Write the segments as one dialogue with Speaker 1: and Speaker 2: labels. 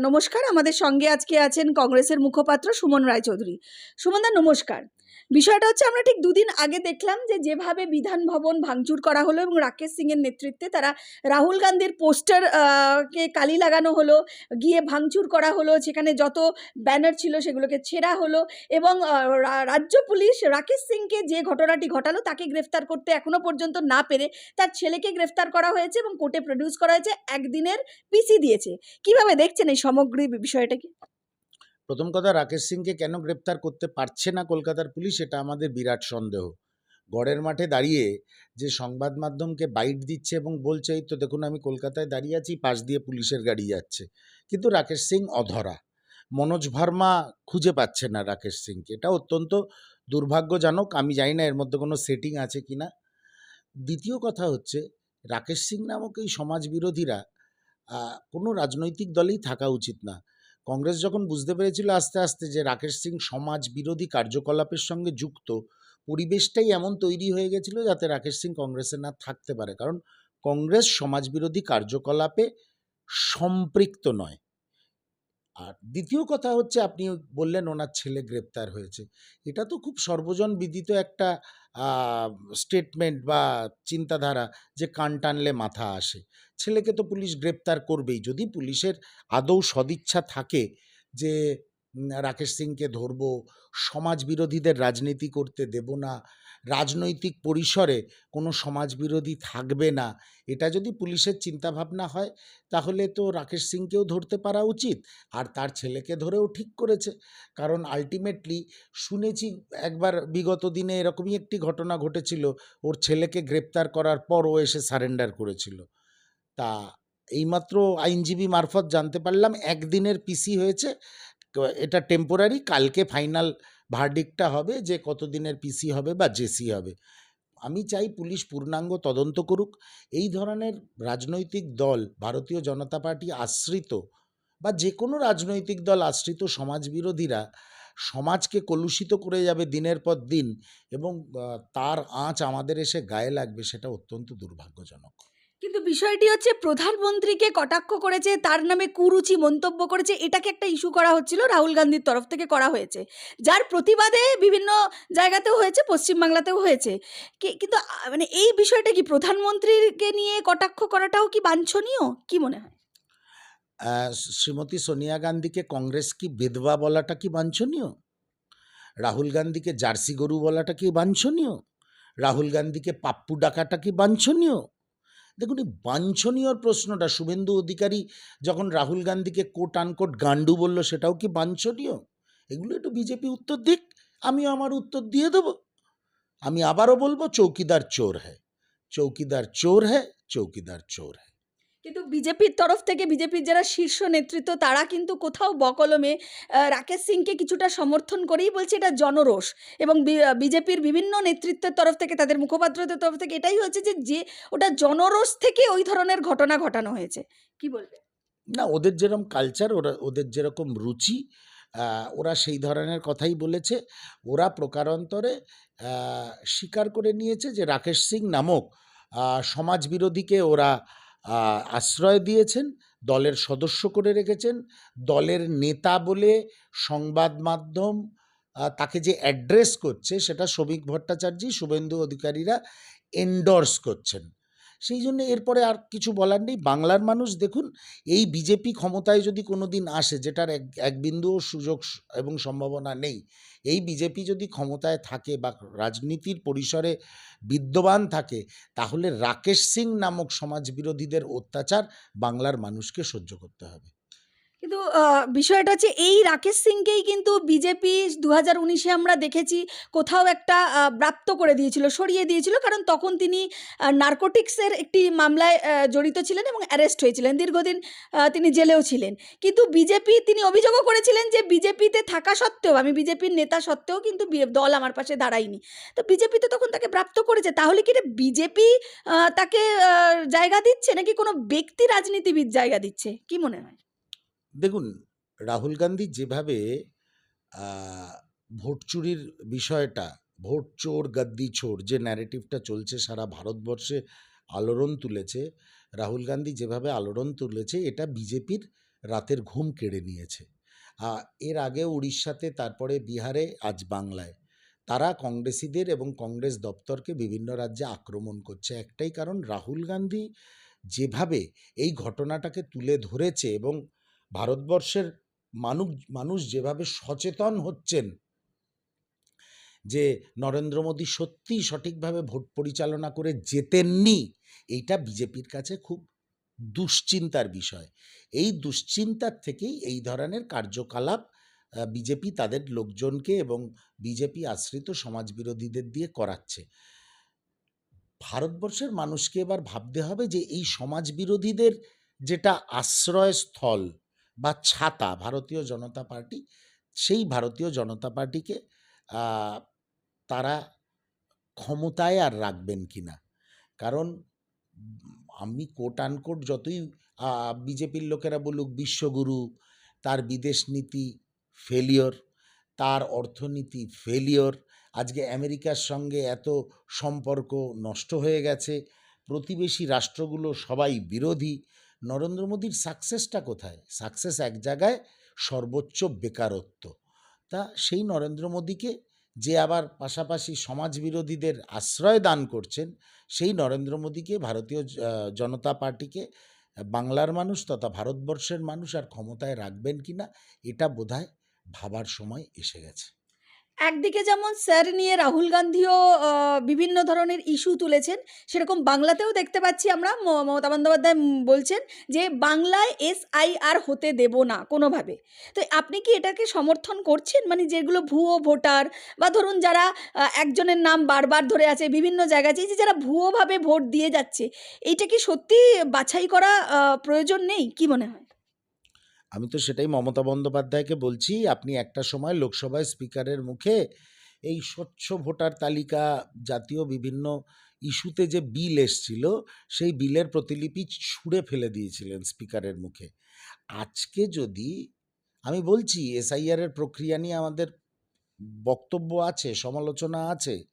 Speaker 1: নমস্কার। আমাদের সঙ্গে আজকে আছেন কংগ্রেসের মুখপাত্র সুমন রায়চৌধুরী। সুমনদা নমস্কার। বিষয়টা হচ্ছে আমরা ঠিক দুদিন আগে দেখলাম যে যেভাবে বিধান ভবন ভাঙচুর করা হলো এবং রাকেশ সিং এর নেতৃত্বে তারা রাহুল গান্ধীর পোস্টার কে কালি লাগানো হলো, গিয়ে ভাঙচুর করা হলো, সেখানে যত ব্যানার ছিল সেগুলোকে ছেঁড়া হলো এবং রাজ্য পুলিশ রাকেশ সিংকে যে ঘটনাটি ঘটালো তাকে গ্রেফতার করতে এখনও পর্যন্ত না পেরে তার ছেলেকে গ্রেফতার করা হয়েছে এবং কোর্টে প্রডিউস করা হয়েছে, একদিনের পিসি দিয়েছে। কীভাবে দেখছেন এই সমগ্র বিষয়টাকে?
Speaker 2: প্রথম কথা, রাকেশ সিংকে কেন গ্রেপ্তার করতে পারছে না কলকাতার পুলিশ এটা আমাদের বিরাট সন্দেহ। গড়ের মাঠে দাঁড়িয়ে যে সংবাদ মাধ্যমকে বাইট দিচ্ছে এবং বলছে, এই তো দেখুন, আমি কলকাতায় দাঁড়িয়ে আছি, পাশ দিয়ে পুলিশের গাড়ি যাচ্ছে। কিন্তু রাকেশ সিং অধরা। মনোজ ভার্মা খুঁজে পাচ্ছে না রাকেশ সিংকে। এটা অত্যন্ত দুর্ভাগ্যজনক, আমি জানি না এর মধ্যে কোনো সেটিং আছে কি না দ্বিতীয় কথা হচ্ছে, রাকেশ সিং নামক এই সমাজ বিরোধীরা কোনো রাজনৈতিক দলেই থাকা উচিত না। কংগ্রেস যখন বুঝতে পেরেছিল আস্তে আস্তে যে রাকেশ সিং সমাজ বিরোধী কার্যকলাপের সঙ্গে যুক্ত, পরিবেশটাই এমন তৈরি হয়ে গেছিল যাতে রাকেশ সিং কংগ্রেসে না থাকতে পারে। কারণ কংগ্রেস সমাজ বিরোধী কার্যকলাপে সম্পৃক্ত নয়। আর দ্বিতীয় কথা হচ্ছে আপনি বললেন ওনার ছেলে গ্রেপ্তার হয়েছে। এটা তো খুব সর্বজন বিদিত একটা স্টেটমেন্ট বা চিন্তাধারা যে কান টানলে মাথা আসে। ছেলেকে তো পুলিশ গ্রেপ্তার করবেই। যদি পুলিশের আদৌ সদিচ্ছা থাকে যে রাকেশ সিংকে ধরবো সমাজ বিরোধীদের রাজনীতি করতে দেব না রাজনৈতিক পরিসরে কোনো সমাজবিরোধী থাকবে না। এটা যদি পুলিশের চিন্তাভাবনা হয়, তাহলে তো রাকেশ সিংকেও ধরতে পারা উচিত, আর তার ছেলেকে ধরেও ঠিক করেছে। কারণ আলটিমেটলি শুনেছি, একবার বিগত দিনে এরকমই একটি ঘটনা ঘটেছিল, ওর ছেলেকে গ্রেপ্তার করার পর ও এসে সারেন্ডার করেছিল। তা এইমাত্র আইনজীবী মারফত জানতে পারলাম, একদিনের পিসি হয়েছে এটা টেম্পোরারি কালকে ফাইনাল ভার্ডিকটা হবে যে কতদিনের পিসি হবে বা জেসি হবে। আমি চাই পুলিশ পূর্ণাঙ্গ তদন্ত করুক। এই ধরনের রাজনৈতিক দল ভারতীয় জনতা পার্টি আশ্রিত বা যে কোনো রাজনৈতিক দল আশ্রিত সমাজবিরোধীরা সমাজকে কলুষিত করে যাবে দিনের পর দিন এবং তার আঁচ আমাদের এসে গায়ে লাগবে সেটা অত্যন্ত দুর্ভাগ্যজনক।
Speaker 1: কিন্তু বিষয়টি হচ্ছে প্রধানমন্ত্রীকে কটাক্ষ করেছে, তার নামে কুরুচি মন্তব্য করেছে, এটাকে একটা ইস্যু করা হচ্ছিল, রাহুল গান্ধীর তরফ থেকে করা হয়েছে। যার প্রতিবাদে বিভিন্ন জায়গাতেও হয়েছে, পশ্চিমবাংলাতেও হয়েছে। কিন্তু মানে এই বিষয়টা কি প্রধানমন্ত্রীকে নিয়ে কটাক্ষ করাটাও কি বাঞ্ছনীয়? কি মনে হয়?
Speaker 2: শ্রীমতী সোনিয়া গান্ধীকে কংগ্রেস কি বেদবা বলাটা কি বাঞ্ছনীয়? রাহুল গান্ধীকে জার্সি গরু বলাটা কি বাঞ্ছনীয়? রাহুল গান্ধীকে পাপ্পু ডাকাটা কি বাঞ্ছনীয়? দেখুন, এই বাঞ্ছনীয় প্রশ্নটা শুভেন্দু অধিকারী যখন রাহুল গান্ধীকে কোট আনকোট গান্ডু বলল, সেটাও কি বাঞ্ছনীয়? এগুলো একটু বিজেপি উত্তর দিক আমি আমার উত্তর দিয়ে দেব। আমি আবারও বলব, চৌকিদার চোর হ্যায় চৌকিদার চোর হ্যায় চৌকিদার চোর হ্যায়
Speaker 1: কিন্তু বিজেপির তরফ থেকে, বিজেপির যারা শীর্ষ নেতৃত্ব, তারা কিন্তু কোথাও বকলমে রাকেশ সিংকে কিছুটা সমর্থন করেই বলছে এটা জনরোষ। এবং বিজেপির বিভিন্ন নেতৃত্বের তরফ থেকে, তাদের মুখপাত্রদের তরফ থেকে এটাই হয়েছে যে যে ওটা জনরোষ থেকে ওই ধরনের ঘটনা ঘটানো হয়েছে। কি বলবে?
Speaker 2: না, ওদের যেরকম কালচার ওরা, ওদের যেরকম রুচি ওরা সেই ধরনের কথাই বলেছে। ওরা প্রকারান্তরে স্বীকার করে নিয়েছে যে, রাকেশ সিং নামক সমাজবিরোধীকে ওরা আশ্রয় দিয়েছেন, দলের সদস্য করে রেখেছেন, দলের নেতা বলে সংবাদ মাধ্যম তাকে যে অ্যাড্রেস করছে সেটা শ্রমিক ভট্টাচার্য শুভেন্দু অধিকারীরা এন্ডর্স করছেন। সেই জন্য এরপরে আর কিছু বলার নেই। বাংলার মানুষ দেখুন, এই বিজেপি ক্ষমতায় যদি কোনো দিন আসে, যেটার এক এক বিন্দুও সুযোগ এবং সম্ভাবনা নেই, এই বিজেপি যদি ক্ষমতায় থাকে বা রাজনীতির পরিসরে বিদ্যমান থাকে, তাহলে রাকেশ সিং নামক সমাজবিরোধীদের অত্যাচার বাংলার মানুষকে সহ্য করতে হবে।
Speaker 1: কিন্তু বিষয়টা হচ্ছে এই রাকেশ সিংকেই কিন্তু বিজেপি দু হাজার উনিশে আমরা দেখেছি কোথাও একটা ব্রাপ্ত করে দিয়েছিল, সরিয়ে দিয়েছিল। কারণ তখন তিনি নার্কোটিক্সের একটি মামলায় জড়িত ছিলেন এবং অ্যারেস্ট হয়েছিলেন। দীর্ঘদিন তিনি জেলেও ছিলেন। কিন্তু বিজেপি, তিনি অভিযোগও করেছিলেন যে বিজেপিতে থাকা সত্ত্বেও, আমি বিজেপির নেতা সত্ত্বেও কিন্তু দল আমার পাশে দাঁড়ায়নি। তো বিজেপি তো তখন তাকে প্রাপ্ত করেছে। তাহলে কি বিজেপি তাকে জায়গা দিচ্ছে? নাকি কোনো ব্যক্তি রাজনীতিবিদ জায়গা দিচ্ছে? কি মনে হয়?
Speaker 2: দেখুন, রাহুল গান্ধী যেভাবে ভোট চুরির বিষয়টা, ভোট চোর, গদ্দি চোর যে ন্যারেটিভটা চলছে সারা ভারতবর্ষে আলোড়ন তুলেছে, রাহুল গান্ধী যেভাবে আলোড়ন তুলেছে, এটা বিজেপির রাতের ঘুম কেড়ে নিয়েছে। এর আগে উড়িষ্যাতে, তারপরে বিহারে, আজ বাংলায়। তারা কংগ্রেসিদের এবং কংগ্রেস দপ্তরকে বিভিন্ন রাজ্যে আক্রমণ করছে। একটাই কারণ, রাহুল গান্ধী যেভাবে এই ঘটনাটাকে তুলে ধরেছে এবং ভারতবর্ষের মানুষ মানুষ যেভাবে সচেতন হচ্ছেন যে নরেন্দ্র মোদী সত্যিই সঠিকভাবে ভোট পরিচালনা করে যেতেননি এইটা বিজেপির কাছে খুব দুশ্চিন্তার বিষয়। এই দুশ্চিন্তার থেকেই এই ধরনের কার্যকলাপ বিজেপি তাদের লোকজনকে এবং বিজেপি আশ্রিত সমাজবিরোধীদের দিয়ে করাচ্ছে। ভারতবর্ষের মানুষকে এবার ভাবতে হবে যে এই সমাজবিরোধীদের যেটা আশ্রয়স্থল বা ছাতা, ভারতীয় জনতা পার্টি, সেই ভারতীয় জনতা পার্টিকে তারা ক্ষমতায় আর রাখবেন কি না কারণ, আমি কোট আনকোট যতই বিজেপির লোকেরা বলুক, বিশ্বগুরু, তার বিদেশ নীতি ফেলিওর তার অর্থনীতি ফেলিওর আজকে আমেরিকার সঙ্গে এত সম্পর্ক নষ্ট হয়ে গেছে, প্রতিবেশী রাষ্ট্রগুলো সবাই বিরোধী নরেন্দ্র মোদীর সাকসেসটা কোথায়? সাকসেস এক জায়গায়, সর্বোচ্চ বেকারত্ব। তা সেই নরেন্দ্র মোদীকে যে আবার পাশাপাশি সমাজ বিরোধীদের আশ্রয় দান করছেন, সেই নরেন্দ্র মোদীকে ভারতীয় জনতা পার্টিকে, বাংলার মানুষ তথা ভারতবর্ষের মানুষ আর ক্ষমতায় রাখবেন কিনা, এটা বোধহয় ভাবার সময় এসে গেছে।
Speaker 1: একদিকে যেমন স্যার নিয়ে রাহুল গান্ধীও বিভিন্ন ধরনের ইস্যু তুলেছেন, সেরকম বাংলাতেও দেখতে পাচ্ছি আমরা মমতা বন্দ্যোপাধ্যায় বলছেন যে বাংলায় এসআইআর হতে দেব না কোনোভাবে। তো আপনি কি এটাকে সমর্থন করছেন? মানে যেগুলো ভুয়ো ভোটার বা ধরুন যারা একজনের নাম বারবার ধরে আছে, বিভিন্ন জায়গায় যে যারা ভুয়োভাবে ভোট দিয়ে যাচ্ছে, এইটা কি সত্যি বাছাই করা প্রয়োজন নেই? কি মনে হয়?
Speaker 2: আমি তো সেটাই মমতা বন্দ্যোপাধ্যায়কে বলছি আপনি একটা সময় লোকসভায় স্পিকারের মুখে এই স্বচ্ছ ভোটার তালিকা জাতীয় বিভিন্ন ইস্যুতে যে বিল এসছিল সেই বিলের প্রতিলিপি ছুঁড়ে ফেলে দিয়েছিলেন স্পিকারের মুখে। আজকে যদি আমি বলছি এসআইআর এর প্রক্রিয়া নিয়ে আমাদের বক্তব্য আছে সমালোচনা আছে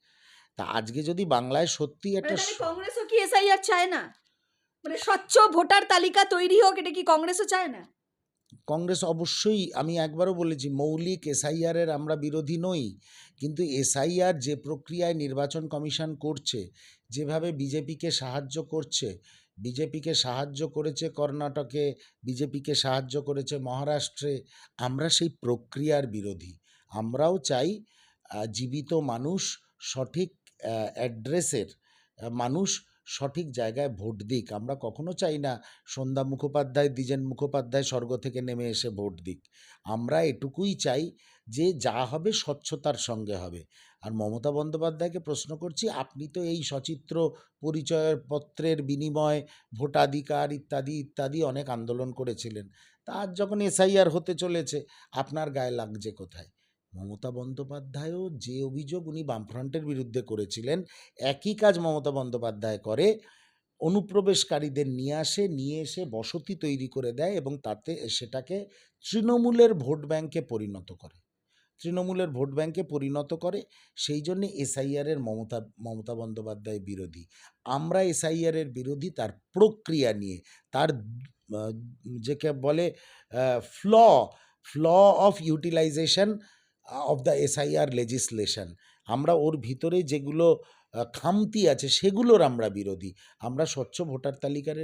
Speaker 2: তা আজকে যদি বাংলায় সত্যি একটা স-
Speaker 1: কংগ্রেসও কি এসআইআর চায় না? মানে স্বচ্ছ ভোটার তালিকা তৈরি হোক এটা কি কংগ্রেসও চায় না?
Speaker 2: কংগ্রেস অবশ্যই, আমি একবারও বলেছি, মৌলিক এসআইআরের আমরা বিরোধী নই। কিন্তু এসআইআর যে প্রক্রিয়ায় নির্বাচন কমিশন করছে, যেভাবে বিজেপিকে সাহায্য করছে, বিজেপিকে সাহায্য করেছে কর্ণাটকে, বিজেপিকে সাহায্য করেছে মহারাষ্ট্রে, আমরা সেই প্রক্রিয়ার বিরোধী। আমরাও চাই জীবিত মানুষ সঠিক অ্যাড্রেসের মানুষ সঠিক জায়গায় ভোট দিক। আমরা কখনো চাই না সন্ধ্যা মুখোপাধ্যায়, দ্বিজেন মুখোপাধ্যায় স্বর্গ থেকে নেমে এসে ভোট দিক। আমরা এটুকুই চাই যে যা হবে স্বচ্ছতার সঙ্গে হবে। আর মমতা বন্দ্যোপাধ্যায়কে প্রশ্ন করছি, আপনি তো এই সচিত্র পরিচয়ের পত্রের বিনিময়, ভোটাধিকার ইত্যাদি ইত্যাদি অনেক আন্দোলন করেছিলেন। তা আজ যখন এসআইআর হতে চলেছে, আপনার গায়ে লাগছে কোথায়? মমতা বন্দ্যোপাধ্যায়ও যে অভিযোগ উনি বামফ্রন্টের বিরুদ্ধে করেছিলেন, একই কাজ মমতা বন্দ্যোপাধ্যায় করে। অনুপ্রবেশকারীদের নিয়ে আসে, নিয়ে এসে বসতি তৈরি করে দেয় এবং তাতে সেটাকে তৃণমূলের ভোট ব্যাংকে পরিণত করে। তৃণমূলের ভোট ব্যাংকে পরিণত করে, সেই জন্যে এসআইআর এর মমতা মমতা বন্দ্যোপাধ্যায় বিরোধী। আমরা এসআইআর এর বিরোধী, তার প্রক্রিয়া নিয়ে, তার যেকে বলে flaw flaw of utilization of the SIR legislation আমরা ওর ভিতরে যেগুলো খামতি আছে সেগুলোর আমরা বিরোধী। আমরা স্বচ্ছ ভোটার তালিকার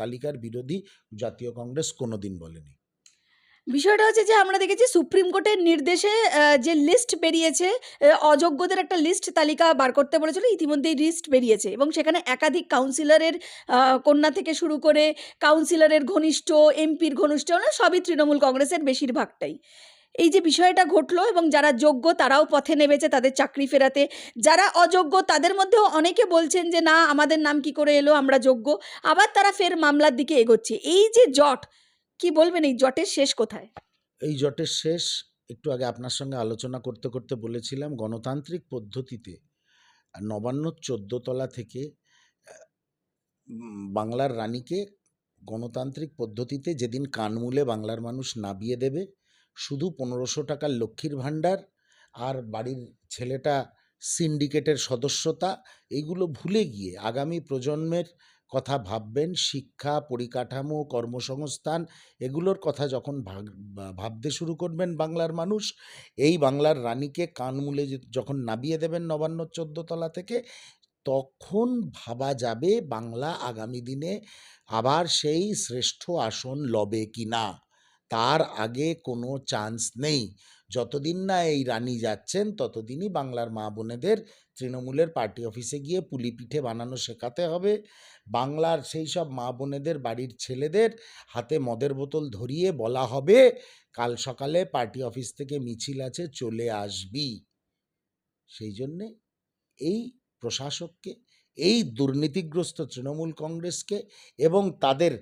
Speaker 2: তালিকার বিরোধী, জাতীয় কংগ্রেস কোনোদিন বলেনি।
Speaker 1: বিষয়টা হচ্ছে যে, আমরা দেখেছি সুপ্রিম কোর্টের নির্দেশে যে লিস্ট বেরিয়েছে অযোগ্যদের একটা লিস্ট তালিকা বার করতে বলেছিল, ইতিমধ্যেই লিস্ট বেরিয়েছে এবং সেখানে একাধিক কাউন্সিলরের কন্যা থেকে শুরু করে কাউন্সিলরের ঘনিষ্ঠ এমপির ঘনিষ্ঠ, সবই তৃণমূল কংগ্রেসের বেশিরভাগটাই। এই যে বিষয়টা ঘটলো এবং যারা যোগ্য তারাও পথে নেমেছে, তাদের চাকরি ফেরাতে। যারা অযোগ্য তাদের মধ্যেও অনেকে বলছেন যে, না, আমাদের নাম কি করে এলো? আমরা যোগ্য। আবার তারা ফের মামলার দিকে এগোচ্ছে। এই যে জট, কি বলবেন? এই জটের শেষ কোথায়?
Speaker 2: এই জটের শেষ একটু আগে আপনার সঙ্গে আলোচনা করতে করতে বলেছিলাম, গণতান্ত্রিক পদ্ধতিতে নবান্ন চোদ্দতলা থেকে বাংলার রানীকে গণতান্ত্রিক পদ্ধতিতে যেদিন কানমূলে বাংলার মানুষ নাবিয়ে দেবে শুধু পনেরোশো টাকার লক্ষ্মীর ভাণ্ডার আর বাড়ির ছেলেটা সিন্ডিকেটের সদস্যতা, এগুলো ভুলে গিয়ে আগামী প্রজন্মের কথা ভাববেন, শিক্ষা, পরিকাঠামো, কর্মসংস্থান, এগুলোর কথা যখন ভাবতে শুরু করবেন বাংলার মানুষ, এই বাংলার রানীকে কান মুলে যখন নাবিয়ে দেবেন নবান্ন চোদ্দ তলা থেকে, তখন ভাবা যাবে বাংলা আগামী দিনে আবার সেই শ্রেষ্ঠ আসন লবে কি না তার আগে কোনো চান্স নেই। যতদিন না এই রানী যাচ্ছেন, ততদিনই বাংলার মা বোনেদের তৃণমূলের পার্টি অফিসে গিয়ে পুলি পিঠে বানানো শেখাতে হবে। বাংলার সেই সব মা বোনেদের বাড়ির ছেলেদের হাতে মদের বোতল ধরিয়ে বলা হবে, কাল সকালে পার্টি অফিস থেকে মিছিল আছে, চলে আসবি। সেই জন্যে এই প্রশাসককে, এই দুর্নীতিগ্রস্ত তৃণমূল কংগ্রেসকে এবং তাদের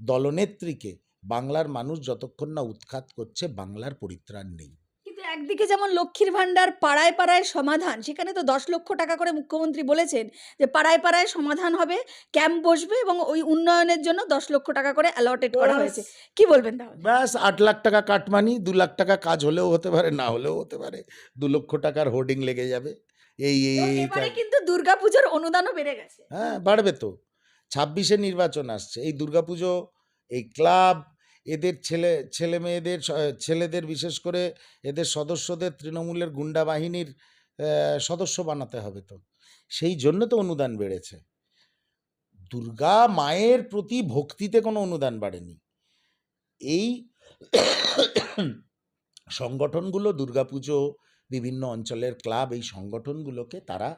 Speaker 2: দলনেত্রীকে বাংলার মানুষ যতক্ষণ না উৎখাত করছে বাংলার পরিত্রাণ নেই।
Speaker 1: কিন্তু একদিকে যেমন লক্ষ্মীর ভাণ্ডার পাড়ায় পাড়ায় সমাধান সেখানে তো দশ লক্ষ টাকা করে মুখ্যমন্ত্রী বলেছেন যে পাড়ায় পাড়ায় সমাধান হবে ক্যাম্প বসবে এবং ওই উন্নয়নের জন্য দশ লক্ষ টাকা করে অ্যালটেড করা হয়েছে। কি বলবেন তাহলে?
Speaker 2: ব্যাস আট লাখ টাকা কাটমানি দু লাখ টাকা কাজ হলেও হতে পারে না হলেও হতে পারে দু লক্ষ টাকার হোর্ডিং লেগে যাবে। এই এই।
Speaker 1: কিন্তু দুর্গাপুজোর অনুদানও বেড়ে গেছে।
Speaker 2: হ্যাঁ বাড়বে তো। ছাব্বিশে নির্বাচন আসছে এই দুর্গাপুজো এই ক্লাব, এদের ছেলে ছেলে মেয়েদের ছেলেদের বিশেষ করে এদের সদস্যদের তৃণমূলের গুন্ডা বাহিনীর সদস্য বানাতে হবে তো। সেই জন্য তো অনুদান বেড়েছে। দুর্গা মায়ের প্রতি ভক্তিতে কোনো অনুদান বাড়েনি। এই সংগঠনগুলো দুর্গাপুজো বিভিন্ন অঞ্চলের ক্লাব, এই সংগঠনগুলোকে তারা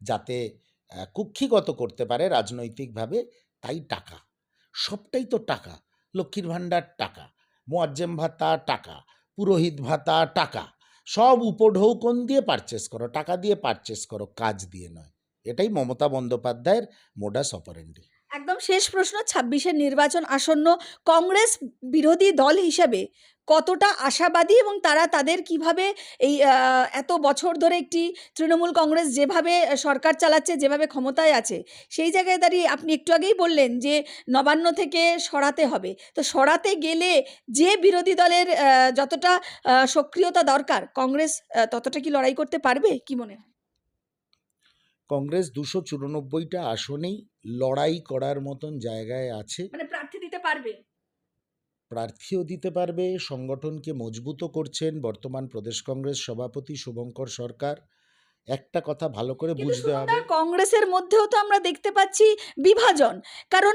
Speaker 2: যাতে কুক্ষিগত করতে পারে রাজনৈতিকভাবে, তাই টাকা। সবটাই তো টাকা। লক্ষ্মীর ভাণ্ডার টাকা, মোয়াজ্জেম ভাতা টাকা, পুরোহিত ভাতা টাকা, সব উপঢৌকন দিয়ে পারচেস করো, টাকা দিয়ে পারচেস করো, কাজ দিয়ে নয়। এটাই মমতা বন্দ্যোপাধ্যায়ের মোডাস অপারেন্ডি
Speaker 1: একদম শেষ প্রশ্ন, ছাব্বিশের নির্বাচন আসন্ন কংগ্রেস বিরোধী দল হিসেবে কতটা আশাবাদী এবং তারা তাদের কীভাবে এই এত বছর ধরে একটি তৃণমূল কংগ্রেস যেভাবে সরকার চালাচ্ছে যেভাবে ক্ষমতায় আছে সেই জায়গায় দাঁড়িয়ে আপনি একটু আগেই বললেন যে নবান্ন থেকে সরাতে হবে। তো সরাতে গেলে যে বিরোধী দলের যতটা সক্রিয়তা দরকার কংগ্রেস ততটা কি লড়াই করতে পারবে? কি মনে হয়?
Speaker 2: কংগ্রেস দুশো চুরানব্বইটা আসনেই লড়াই করার মতন জায়গায় আছে।
Speaker 1: মানে প্রার্থী দিতে পারবে?
Speaker 2: প্রার্থীও দিতে পারবে সংগঠনকে মজবুত করছেন বর্তমান প্রদেশ কংগ্রেস সভাপতি শুভঙ্কর সরকার। একটা কথা ভালো করে বুঝতে হবে।
Speaker 1: কংগ্রেসের মধ্যেও তো আমরা দেখতে পাচ্ছি বিভাজন। কারণ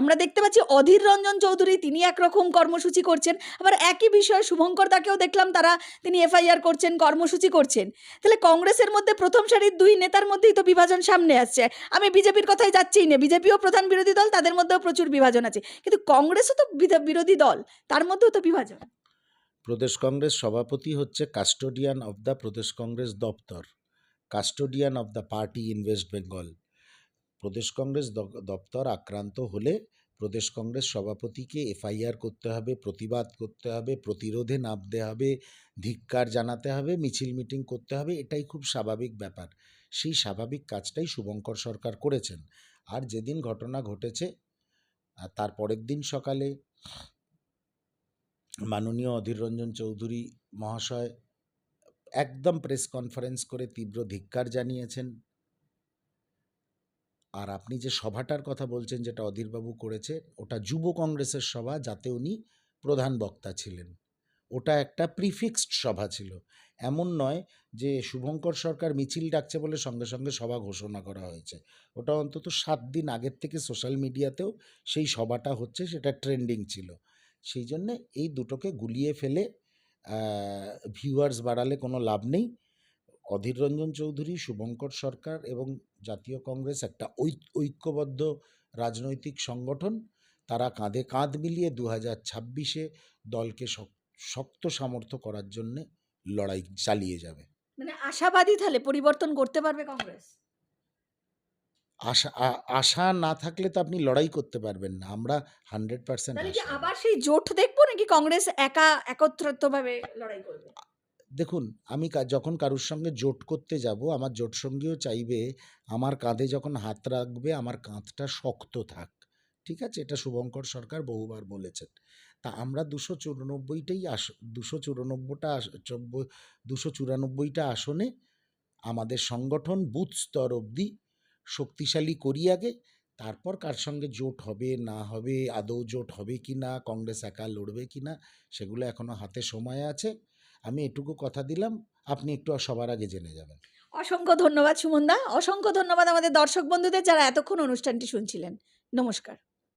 Speaker 1: আমরা দেখতে পাচ্ছি অধীর রঞ্জন চৌধুরী তিনি একরকম কর্মসূচি করছেন। আবার একই বিষয়ে শুভঙ্কর দাকেও দেখলাম তারা তিনি এফআইআর করছেন কর্মসূচি করছেন। তাহলে কংগ্রেসের মধ্যে প্রথম সারির দুই নেতার মধ্যেই তো বিভাজন সামনে আসছে। আমি বিজেপির কথাই যাচ্ছিই না বিজেপিও প্রধান বিরোধী দল তাদের মধ্যেও প্রচুর বিভাজন আছে। কিন্তু কংগ্রেসও তো বিরোধী দল তার মধ্যেও তো বিভাজন।
Speaker 2: প্রদেশ কংগ্রেস সভাপতি হচ্ছে কাস্টোডিয়ান অফ দ্য প্রদেশ কংগ্রেস দপ্তর custodian of the party in West Bengal প্রদেশ কংগ্রেস দপ্তর আক্রান্ত হলে প্রদেশ কংগ্রেস সভাপতিকে এফআইআর করতে হবে, প্রতিবাদ করতে হবে, প্রতিরোধে নামতে হবে, ধিক্কার জানাতে হবে, মিছিল মিটিং করতে হবে, এটাই খুব স্বাভাবিক ব্যাপার। সেই স্বাভাবিক কাজটাই শুভঙ্কর সরকার করেছেন। আর যেদিন ঘটনা ঘটেছে তার পরের দিন সকালে মাননীয় অধীর রঞ্জন চৌধুরী মহাশয় একদম প্রেস কনফারেন্স করে তীব্র ধিক্কার জানিয়েছেন। আর আপনি যে সভাটার কথা বলছেন, যেটা অধীরবাবু করেছে, ওটা যুব কংগ্রেসের সভা, যাতে উনি প্রধান বক্তা ছিলেন। ওটা একটা প্রিফিক্সড সভা ছিল। এমন নয় যে শুভঙ্কর সরকার মিছিল ডাকছে বলে সঙ্গে সঙ্গে সভা ঘোষণা করা হয়েছে। ওটা অন্তত সাত দিন আগের থেকে সোশ্যাল মিডিয়াতেও সেই সভাটা হচ্ছে, সেটা ট্রেন্ডিং ছিল। সেই জন্যে এই দুটোকে গুলিয়ে ফেলে ভিউয়ার্স বাড়ালে কোনো লাভ নেই। অধীর রঞ্জন চৌধুরী, শুভঙ্কর সরকার এবং জাতীয় কংগ্রেস একটা ঐক্যবদ্ধ রাজনৈতিক সংগঠন। তারা কাঁধে কাঁধ মিলিয়ে দু হাজার ছাব্বিশে দলকে শক্ত সামর্থ্য করার জন্যে লড়াই চালিয়ে যাবে।
Speaker 1: মানে আশাবাদী তাহলে পরিবর্তন করতে পারবে কংগ্রেস?
Speaker 2: আশা আশা না থাকলে তো আপনি লড়াই করতে পারবেন না। আমরা হান্ড্রেড পার্সেন্ট
Speaker 1: তাহলে কি আবার সেই জোট দেখব নাকি কংগ্রেস একা একত্রিতভাবে লড়াই করবে?
Speaker 2: দেখুন আমি যখন কারুর সঙ্গে জোট করতে যাব আমার জোট সঙ্গীও চাইবে আমার কাঁধে যখন হাত রাখবে আমার কাঁধটা শক্ত থাক। ঠিক আছে? এটা শুভঙ্কর সরকার বহুবার বলেছেন। তা আমরা দুশো চুরানব্বইটাই আস দুশো চুরানব্বইটা দুশো চুরানব্বইটা আসনে আমাদের সংগঠন বুথ স্তর অবধি শক্তিশালী করি আগে, তারপর কার সঙ্গে জোট হবে, না হবে, আদৌ জোট হবে কি না, কংগ্রেস একা লড়বে কি না, সেগুলো এখনও হাতে সময় আছে। আমি এটুকু কথা দিলাম, আপনি একটু সবার আগে জেনে যাবেন।
Speaker 1: অসংখ্য ধন্যবাদ সুমনদা, অসংখ্য ধন্যবাদ আমাদের দর্শক বন্ধুদের যারা এতক্ষণ অনুষ্ঠানটি শুনছিলেন। নমস্কার।